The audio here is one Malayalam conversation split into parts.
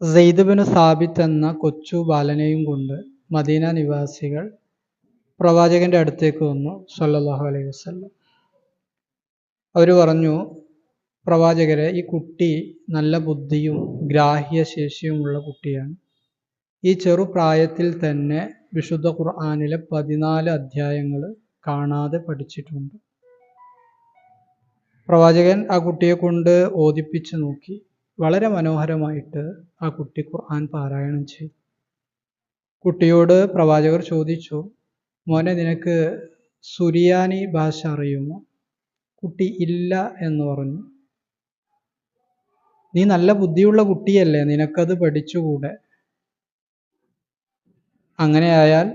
സെയ്ദ് സാബിത്ത് എന്ന കൊച്ചു ബാലനെയും കൊണ്ട് മദീന നിവാസികൾ പ്രവാചകന്റെ അടുത്തേക്ക് വന്നു സല്ലല്ലാഹു അലൈഹി വസല്ലം. അവർ പറഞ്ഞു പ്രവാചകരെ ഈ കുട്ടി നല്ല ബുദ്ധിയും ഗ്രാഹ്യശേഷിയുമുള്ള കുട്ടിയാണ്. ഈ ചെറുപ്രായത്തിൽ തന്നെ വിശുദ്ധ ഖുർആാനിലെ പതിനാല് അധ്യായങ്ങൾ കാണാതെ പഠിച്ചിട്ടുണ്ട് പ്രവാചകൻ ആ കുട്ടിയെ കൊണ്ട് ഓദിപ്പിച്ചു നോക്കി. വളരെ മനോഹരമായിട്ട് ആ കുട്ടി ഖുർആൻ പാരായണം ചെയ്തു. കുട്ടിയോട് പ്രവാചകർ ചോദിച്ചു മോനെ നിനക്ക് സുരിയാനി ഭാഷ അറിയുമോ? കുട്ടി ഇല്ല എന്ന് പറഞ്ഞു. നീ നല്ല ബുദ്ധിയുള്ള കുട്ടിയല്ലേ നിനക്കത് പഠിച്ചുകൂടെ? അങ്ങനെയായാൽ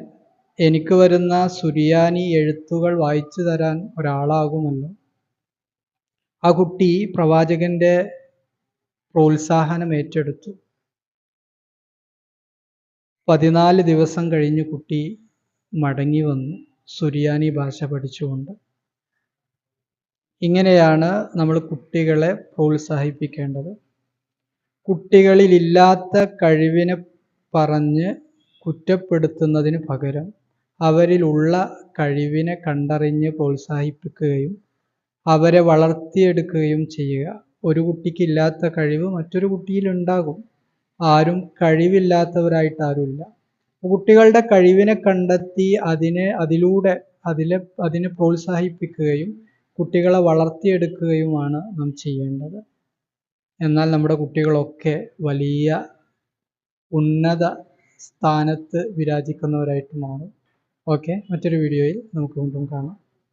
എനിക്ക് വരുന്ന സുരിയാനി എഴുത്തുകൾ വായിച്ചു തരാൻ ഒരാളാകുമല്ലോ. ആ കുട്ടി പ്രവാചകന്റെ പ്രോത്സാഹനം ഏറ്റെടുത്തു. പതിനാല് ദിവസം കഴിഞ്ഞ് കുട്ടി മടങ്ങി വന്നു. സുറിയാനി ഭാഷ പഠിച്ചുകൊണ്ട്. ഇങ്ങനെയാണ് നമ്മൾ കുട്ടികളെ പ്രോത്സാഹിപ്പിക്കേണ്ടത്. കുട്ടികളിലില്ലാത്ത കഴിവിനെ പറഞ്ഞ് കുറ്റപ്പെടുത്തുന്നതിന് പകരം അവരിലുള്ള കഴിവിനെ കണ്ടറിഞ്ഞ് പ്രോത്സാഹിപ്പിക്കുകയും അവരെ വളർത്തിയെടുക്കുകയും ചെയ്യുക. ഒരു കുട്ടിക്കില്ലാത്ത കഴിവ് മറ്റൊരു കുട്ടിയിൽ ഉണ്ടാകും ആരും കഴിവില്ലാത്തവരായിട്ട് ആരുമില്ല. കുട്ടികളുടെ കഴിവിനെ കണ്ടെത്തി അതിനെ അതിലൂടെ അതിലെ അതിനെ പ്രോത്സാഹിപ്പിക്കുകയും കുട്ടികളെ വളർത്തിയെടുക്കുകയുമാണ് നാം ചെയ്യേണ്ടത്. എന്നാൽ നമ്മുടെ കുട്ടികളൊക്കെ വലിയ ഉന്നത സ്ഥാനത്ത് വിരാജിക്കുന്നവരായിട്ട് മാറും ഓക്കെ മറ്റൊരു വീഡിയോയിൽ നമുക്ക് വീണ്ടും കാണാം.